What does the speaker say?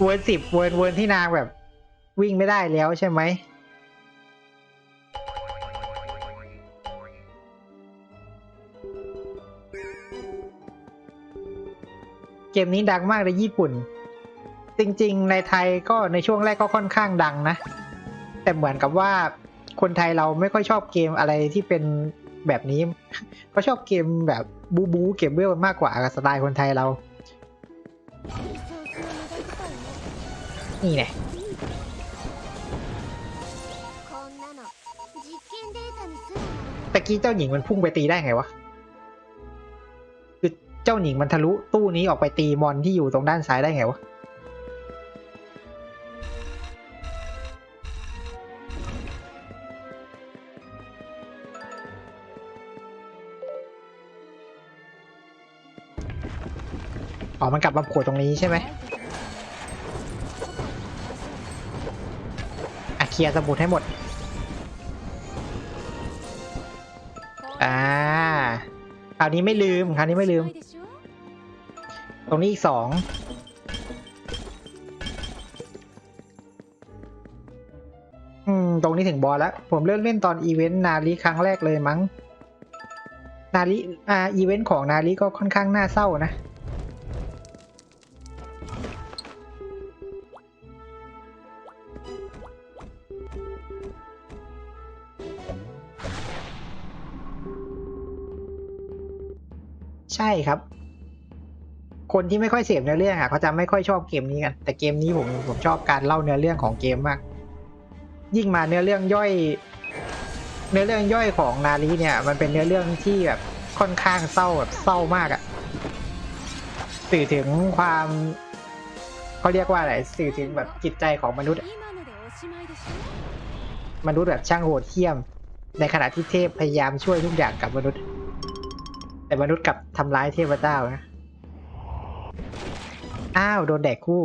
เวิร์นสิบเวิร์นเวิร์นที่นางแบบ วิ่งไม่ได้แล้วใช่ไหมเกมนี้ดังมากในญี่ปุ่น จริงๆ ในไทยก็ในช่วงแรกก็ค่อนข้างดังนะ แต่เหมือนกับว่าคนไทยเราไม่ค่อยชอบเกมอะไรที่เป็นแบบนี้ ก็ชอบเกมแบบบูบูเกมเวลมากกว่ากับสไตล์คนไทยเรา นี่ไงตะกี้เจ้าหญิงมันพุ่งไปตีได้ไงวะ คือเจ้าหญิงมันทะลุตู้นี้ออกไปตีมอนที่อยู่ตรงด้านซ้ายได้ไงวะ อ๋อ มันกลับมาโผล่ตรงนี้ใช่ไหม ลียร์สมุดให้หมด อ่า คราวนี้ไม่ลืม คราวนี้ไม่ลืม ตรงนี้อีกสองอือตรงนี้ถึงบอลแล้ว ผมเริ่มเล่นตอนอีเวนต์นาลีครั้งแรกเลยมั้ง นาลีอ่า อีเวนต์ของนาลีก็ค่อนข้างน่าเศร้านะ ใช่ครับ คนที่ไม่ค่อยเสพเนื้อเรื่องอะเขาจะไม่ค่อยชอบเกมนี้กัน แต่เกมนี้ผมผมชอบการเล่าเนื้อเรื่องของเกมมาก ยิ่งมาเนื้อเรื่องย่อย เนื้อเรื่องย่อยของนารีเนี่ย มันเป็นเนื้อเรื่องที่แบบค่อนข้างเศร้าแบบเศร้ามากอะสื่อถึงความเขาเรียกว่าอะไรสื่อถึงแบบจิตใจของมนุษย์มนุษย์แบบช่างโหดเหี้ยม ในขณะที่เทพพยายามช่วยทุกอย่างกับมนุษย์ แต่มนุษย์กลับทำร้ายเทพเจ้านะ อ้าว โดนแดกคู่